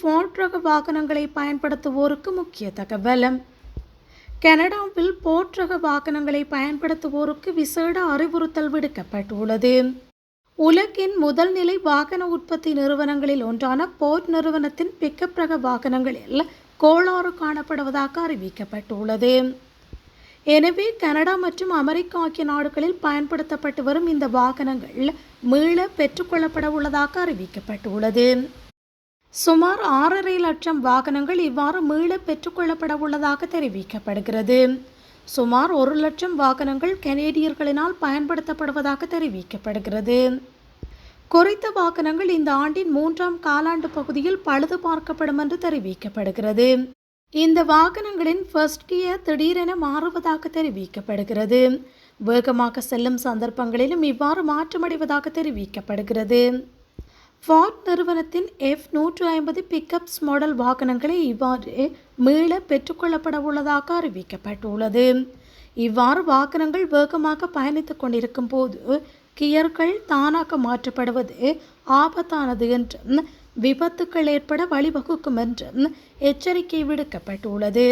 Fort ரக வாகனங்களை பயன்படுத்துவோருக்கு முக்கிய தகவலம். கனடாவில் போர்ட் ரக வாகனங்களை பயன்படுத்துவோருக்கு விசேட அறிவுறுத்தல் விடுக்கப்பட்டுள்ளது. உலகின் முதல் நிலை வாகன உற்பத்தி நிறுவனங்களில் ஒன்றான போர்ட் நிறுவனத்தின் பிக்கப் ரக வாகனங்களில் கோளாறு காணப்படுவதாக அறிவிக்கப்பட்டுள்ளது. எனவே கனடா மற்றும் அமெரிக்கா ஆகிய நாடுகளில் பயன்படுத்தப்பட்டு வரும் இந்த வாகனங்கள் மீள பெற்றுக்கொள்ளப்பட உள்ளதாக அறிவிக்கப்பட்டுள்ளது. சுமார் ஆறரை லட்சம் வாகனங்கள் இவ்வாறு மீள பெற்றுக்கொள்ளப்பட உள்ளதாக தெரிவிக்கப்படுகிறது. சுமார் ஒரு லட்சம் வாகனங்கள் கனேடியர்களினால் பயன்படுத்தப்படுவதாக தெரிவிக்கப்படுகிறது. குறித்த வாகனங்கள் இந்த ஆண்டின் மூன்றாம் காலாண்டு பகுதியில் பழுது பார்க்கப்படும் என்று தெரிவிக்கப்படுகிறது. இந்த வாகனங்களின் ஃபர்ஸ்ட் கியர் திடீரென மாறுவதாக தெரிவிக்கப்படுகிறது. வேகமாக செல்லும் சந்தர்ப்பங்களிலும் இவ்வாறு மாற்றமடைவதாக தெரிவிக்கப்படுகிறது. ஃபார்ட் நிறுவனத்தின் எஃப் நூற்று ஐம்பது பிக்கப்ஸ் மாடல் வாகனங்களை இவ்வாறு மீள பெற்றுக்கொள்ளப்பட உள்ளதாக அறிவிக்கப்பட்டுள்ளது. இவ்வாறு வாகனங்கள் வேகமாக பயணித்துக் கொண்டிருக்கும் போது கியர்கள் தானாக மாற்றப்படுவது ஆபத்தானது என்றும் விபத்துக்கள் ஏற்பட வழிவகுக்கும் என்றும் எச்சரிக்கை விடுக்கப்பட்டுள்ளது.